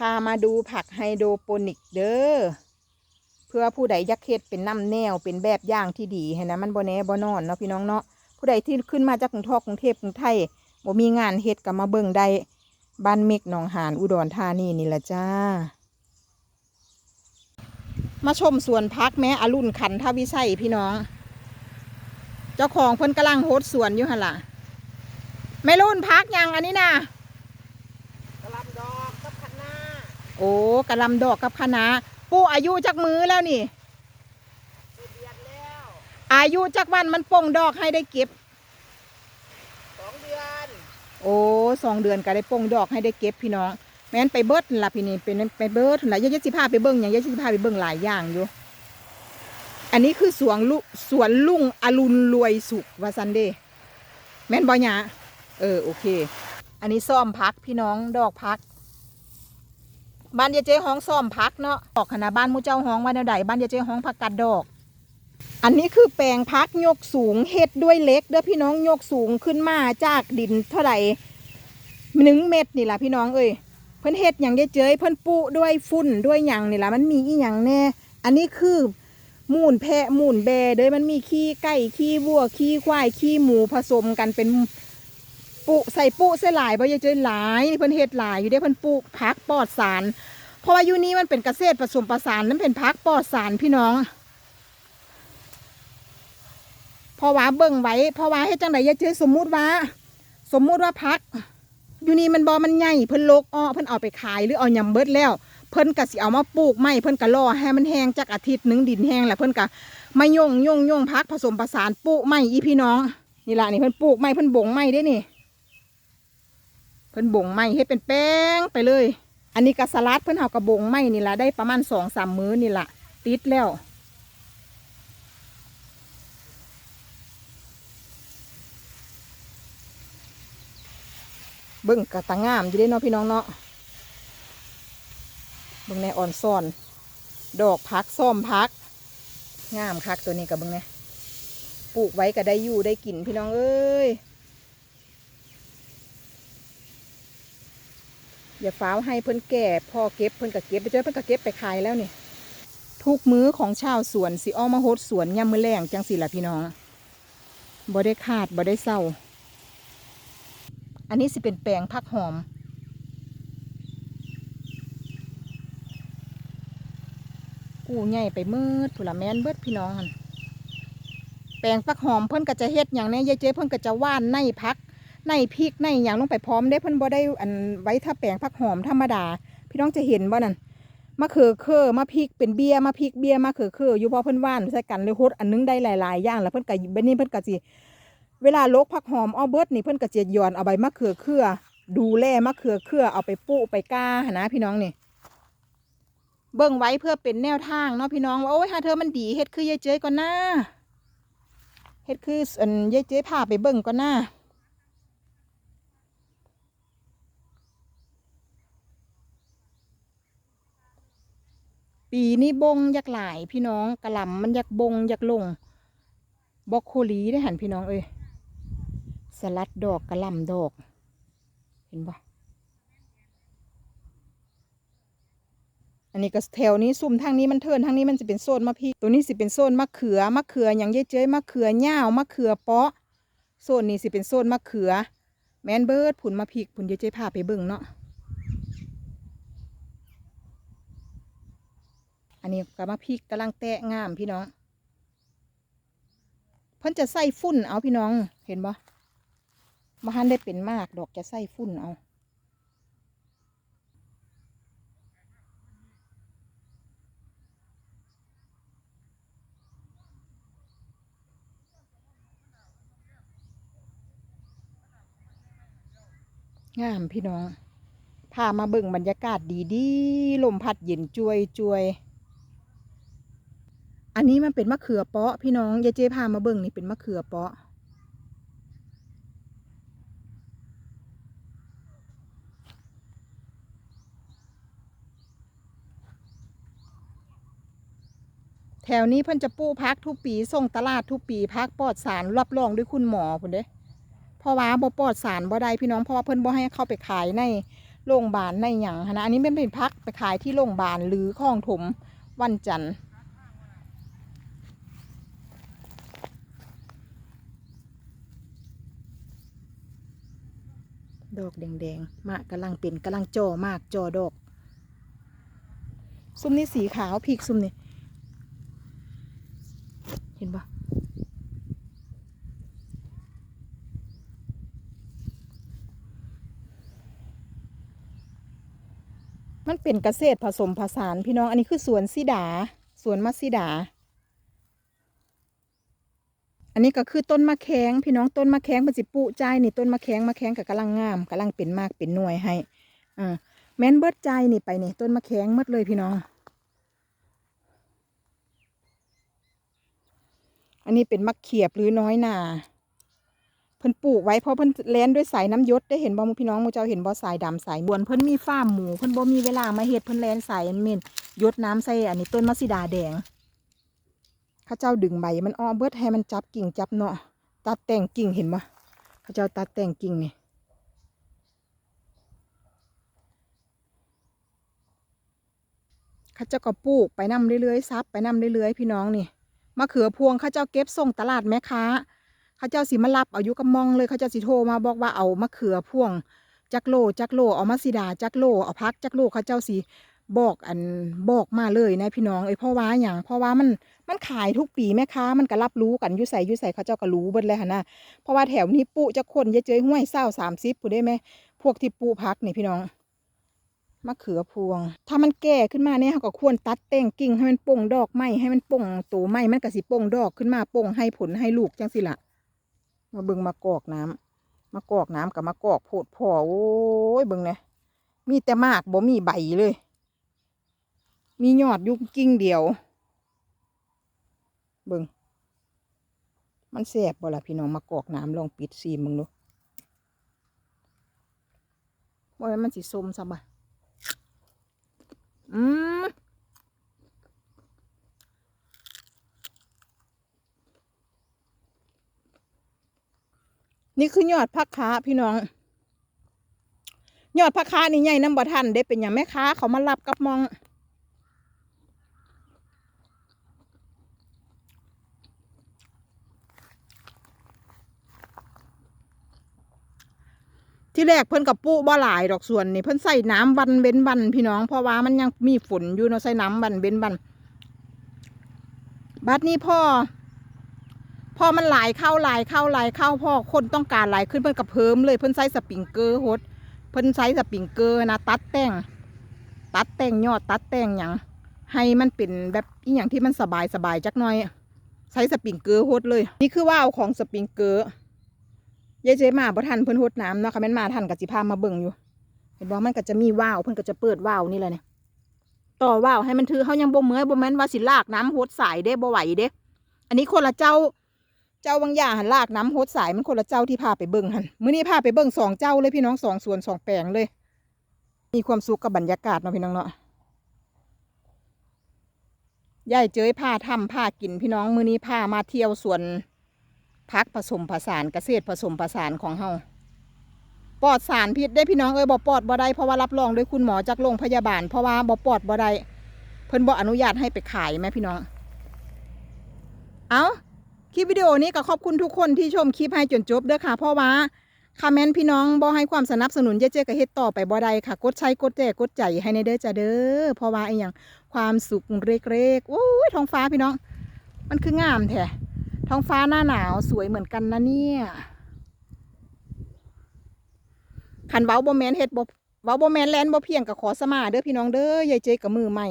พามาดูผักไฮโดรโปนิกเด้อเพื่อผู้ใดอยักเฮ็ดเป็นน้ำแนวเป็นแบบอย่างที่ดีให้นะมันบ่แน่บ่นอนเนาะพี่น้องเนาะผู้ใดที่ขึ้นมาจากกรุงทอกกรุงเทพกรุงไทยบ่มีงานเฮ็ดก็มาเบิ่งได้บ้านเมกหนองหานอุดรธานีนี่แหละจ้า มาชมสวนพักแม้อรุณขันทวิไสพี่น้อง เจ้าของเพิ่นกำลังโฮดสวนอยู่หั่นล่ะแม่รุ่นพักยังอันนี้นะกระลำดอกกับคะน้า โอ้กะหลำดอกกับคะน้าปู่อายุจักมือแล้วนี่สิเดือนแล้วอายุจักวันมันป่งดอกให้ได้เก็บสองเดือน โอ้สองเดือนก็ได้ป่งดอกให้ได้เก็บพี่น้องแม่นไปเบิดนั่นล่ะพี่นี่เป็นไปเบิดนั่นล่ะยายสิพาไปเบิ่งอย่างยายสิพาไปเบิ่งหลายอย่างอยู่ อันนี้คือสวนลุสวนลุงอรุณรวยสุขวาซันเดแม่นบ่หยาเออโอเค อันนี้ซ่อมพักพี่น้องดอกพัก บ้านยายเจ้ห้องซ่อมพักเนาะออกคณะบ้านมูเจ้าห้องว่าแนวใดบ้านยายเจ้ห้องผักกัดดอก อันนี้คือแปลงพักยกสูงเฮ็ดด้วยเล็กเด้อพี่น้องยกสูงขึ้นมาจากดินเท่าไหร่หนึ่งเม็ดนี่แหละพี่น้องเอ้ยเพิ่นเฮ็ดอย่างได้เจยเพิ่นปุด้วยฝุ่นด้วยหยังนี่แหละมันมีอีหยังแน่ อันนี้คือมูนแพะมูนแบเด้ยมันมีขี้ไก่ขี้วัวขี้ควายขี้หมูผสมกันเป็น ปุใส่ปุใส่หลายบ่ยายเจยหลายนี่เพิ่นเฮ็ดหลายอยู่เด้เพิ่นปลูกผักปลอดสาร เพราะว่าอยู่นี้มันเป็นเกษตรผสมผสานนั่นเป็นผักปลอดสารพี่น้องพราะว่าเบิ่งไว้เพราะว่าให้จังไดอย่าเจอสมมุติว่า สมมุติว่าพัก อยู่นี่มันบอมันใหญ่เพิ่นโลกอ้อเพิ่นเอาไปขายหรือเอายำเบิดแล้ว เพิ่นก็สิเอามาปลูกไม่เพิ่นก็รอให้มันแห้งจากอาทิตย์หนึ่งดินแห้งแล้วเพิ่นก็มาย่งย่งย่งพักผสมผสานปลูกไม่อีพี่น้องนี่ล่ะนี่เพิ่นปลูกไม่เพิ่นบ่งไม่ได้นี่ เพิ่นบ่งไม่เฮ็ดเป็นแป้งไปเลย อันนี้ก็สลัดเพิ่นเอากระบงไม่นี่ล่ะได้ประมาณสองสามมื้อนี่ล่ะติดแล้วเบิ่งกะตางามอยู่เด้เนาะพี่น้องเนาะเบิ่งในอ่อนซ่อน ดอกพักส้มพัก งามคักตัวนี้กับเบิ่งเนี่ยปลูกไว้ก็ได้อยู่ได้กินพี่น้องเอ้ย อย่าฟ้าวให้เพิ่นแก่พ่อเก็บเพิ่นก็เก็บไปเจอเพิ่นก็เก็บไปขายแล้วนี่ทุกมื้อของชาวสวนสิอ้อมมาโฮดสวนยามมื้อแรงจังสิล่ะพี่น้องบ่ได้ขาดบ่ได้เศร้า อันนี้สิเป็นแปลงผักหอม กูใหญ่ไปมืดผุละแมนเบิดพี่น้องหั่นแปลงผักหอมเพิ่นก็จะเฮ็ดอย่างนี้ยายเจ๊เพิ่นก็จะว่านในพัก ในพริกในอย่างลงไปพร้อมได้เพิ่นบ่ได้อันไว้ถ้าแปลงผักหอมธรรมดา พี่น้องจะเห็นบ่นั่นมะเขือเคอมะพริกเป็นเบี้ยมะพริกเบี้ยมะเขือเคออยู่พอเพิ่นว่านใส่กันเลยโคตอันนึงได้หลายๆอย่างแล้วเพิ่นก็บัดนี้เพิ่นก็สิเวลาโลกผักหอมอ้อเบิดนี่เพิ่นก็จะหย่อนเอาใบมะเขือเครือดูแลมะเขือเครือเอาไปปุไปก้าหนนะพี่น้องนี่เบิ่งไว้เพื่อเป็นแนวทางเนาะพี่น้องว่าโอ้ยหาเธอมันดีเฮ็ดคือยายเจ้ยก่อนหน้าเฮ็ดคืออันยายเจ้ยพาไปเบิ่งก่อนหน้า ปีนี้บงอยากหลายพี่น้องกระหล่ำมันอยากบงอยากลงบอกโคลีได้หันพี่น้องเอ้ยสลัดดอกกระหล่ำดอก เห็นปะอันนี้ก็แถวนี้ซุ่มทางนี้มันเทินทางนี้มันจะเป็นโซนมะพริกตัวนี้สิเป็นโซนมะเขือมะเขืออย่างเย้ยเจ้ยมะเขือเง่าวมะเขือเปาะโซนนี้สิเป็นโซนมะเขือ แมนเบิร์ดผุนมะพริกผุนเย้ยเจ้ยพาไปเบิ่งเนาะ อันนี้กับมะพริกกำลังแตะงามพี่น้อง เพิ่นจะใส่ฝุ่นเอาพี่น้องเห็นบ่มาหันได้เป็นมากดอกจะใส่ฝุ่นเอางามพี่น้อง พามาเบิ่งบรรยากาศดีๆลมพัดเย็นจวยจวย อันนี้มันเป็นมะเขือเปาะพี่น้องยายเจ๊พามาเบิ่งนี่เป็นมะเขือเปาะ แถวนี้เพิ่นจะปลูกพักทุกปีส่งตลาดทุกปีพักปลอดสารรับรองด้วยคุณหมอพุ่นเด้เพราะว่าบ่ปลอดสารบ่ได้พี่น้องเพราะว่าเพิ่นบ่ให้เข้าไปขายในโรงพยาบาลในหยังนะอันนี้ไม่เป็นพักไปขายที่โรงพยาบาลหรือคลองถมวันจันทร์ ดอกแดงๆมากำลังเป็นกำลังจอมากจอดอก ซุ้มนี้สีขาวพีกซุ้มนี้เห็นปะมันเป็นเกษตรผสมผสานพี่น้องอันนี้คือสวนซิดา สวนมัสซิดา นนี้ก็คือต้นมะแข้งพี่น้องต้นมะแข้งมันสิปุใจนี่ต้นมะแข้งมะแข้งกับกำลังงามกำลังเป็นมากเป็นหน่วยให้อ่าแม่นเบิดใจนี่ไปนี่ต้นมะแข้งมดเลยพี่น้อง อันนี้เป็นมะเขียบหรือน้อยนาเพิ่นปลูกไว้เพราะเพิ่นแลนด้วยสายน้ำยศได้เห็นบ่มูพี่น้องมูเจ้าเห็นบ่สายดำสายบวนเพิ่นมีฟาร์มหมูเพิ่นบ่มีเวลามาเฮ็ดเพิ่นแลนสายอันเม่นยศน้ำใส่อันนี้ต้นมะสีดาแดง ขาเจ้าดึงใบมันอ้อเบิดให้มันจับกิ่งจับเนาะตัดแต่งกิ่งเห็นบ่เขาเจ้าตัดแต่งกิ่งนี่เขาเจ้าก็ปลูกไปนำเรื่อยๆซับไปนำเรื่อยๆพี่น้องนี่มะเขือพวงเขาเจ้าเก็บส่งตลาดแม่ค้าเขาเจ้าสิมารับเอายุกำมองเลยเขาเจ้าสิโทรมาบอกว่าเอามะเขือพวงจักโลจักโลเอามาสิดาจักโลเอาพักจักโลเขาเจ้าสิ บอกอันบอกมาเลยนะพี่น้องเอ้พราะว่าอย่างพราะว่ามันมันขายทุกปีแม่ค้ามันก็รับรู้กันยุใส่ยุใส่เขาเจ้าก็รู้เบิดเลยหั่นนะเพราะว่าแถวนี้ปุจะคนเยอะเจยห้วยเศร้าสามสิบผู้ได้ไหมพวกที่ปูพักนี่พี่น้องมะเขือพวง ถ้ามันแก่ขึ้นมาเนี่ยเขาก็ควรตัดแต่งกิ่งให้มันป่งดอกไม้ให้มันป่งตัวไม้มันก็สิป่งดอกขึ้นมาป่งให้ผลให้ลูกจังสิละมาเบิ่งมากอกน้ำมากอกน้ำกับมากอกโพดพอโอ้ยเบิ่งเนี่ยมีแต่มากบ่มีใบเลย มียอดยุกกิ่งเดียว เบิ่งมันแสบบ่ล่ะพี่น้องมากอกน้ำลองปิดซีมึงดูว่ามันสิส้มซะบ่ะอืมนี่คือยอดผักค้าพี่น้อง ยอดผักค้านี่ใหญ่น้ำบ่ทันได้เป็นอย่างแม่ค้าเขามารับกับมอง ที่แรกเพิ่นกับปูบ่หลายดอกส่วนนี่เพิ่นใส่น้ำวันเว้นวันพี่น้อง เพราะว่ามันยังมีฝนอยู่เนาะใส่น้ำวันเว้นวันบัดนี้พ่อพอมันหลายเข้าหลายเข้าหลายเข้าพ่อคนต้องการหลายขึ้นเพิ่นกับเพิ่มเลยเพิ่นใส่สปริงเกอร์ฮดเพิ่นใส่สปริงเกอร์นะตัดแต่ง ตัดแต่งยอดตัดแต่งหยังให้มันเป็นแบบอีหยังที่มันสบายสบายจักหน่อย ใช้สปริงเกอร์ฮดเลย นี่คือว่าวของสปริงเกอร์ ยายเจมาบ่ทันเพิ่นหดน้ำเนาะค่ะแม่นมาทันก็สิพามาเบิ่งอยู่ เห็นบ่มันก็จะมีว่าวเพิ่นก็จะเปิดว่าวนี่แหละเนี่ยต่อว่าวให้มันถือเฮายังบ่เมื่อยบ่แม่นว่าสิลากน้ำหดสายเด้บ่ไหวเด้ อันนี้คนละเจ้า เจ้าบางอย่างหันลากน้ำหดสายมันคนละเจ้าที่พาไปเบิ่งหันมื้อนี้พาไปเบิ่งสองเจ้าเลยพี่น้องสองสวนสองแปลงเลย มีความสุขกับบรรยากาศเนาะพี่น้องเนาะยายเจยพาทำพากินพี่น้องมื้อนี้พามาเที่ยวสวน พักผสมผสานเกษตรผสมผสานของเฮาปลอดสารพิษได้พี่น้องเอ้ยบ่ปลอดบ่ได้เพราะว่ารับรองโดยคุณหมอจากโรงพยาบาล เพราะว่าบ่ปลอดบ่ได้เพิ่นบ่อนุญาตให้ไปขายแม่พี่น้อง เอาคลิปวิดีโอนี้ก็ขอบคุณทุกคนที่ชมคลิปให้จนจบเด้อค่ะ เพราะว่าคอมเมนต์พี่น้องบ่ให้ความสนับสนุนเจ๊เจ๊ก็เฮ็ดต่อไปบ่ได้ค่ะ กดใช้กดแจกกดใจให้ในเด้อจ้าเด้อเพราะว่าไอ้หยังความสุขเล็กๆโอ้ยท้องฟ้าพี่น้อง มันคืองามแท้ ท้องฟ้าหน้าหนาวสวยเหมือนกันนะเนี่ยขันเว้าบ่แมนเฮ็ดบ่เว้าบ่แมนแลนบ่เพียงกับขอสมาเด้อพี่น้องเด้อยายเจกับมือใหม่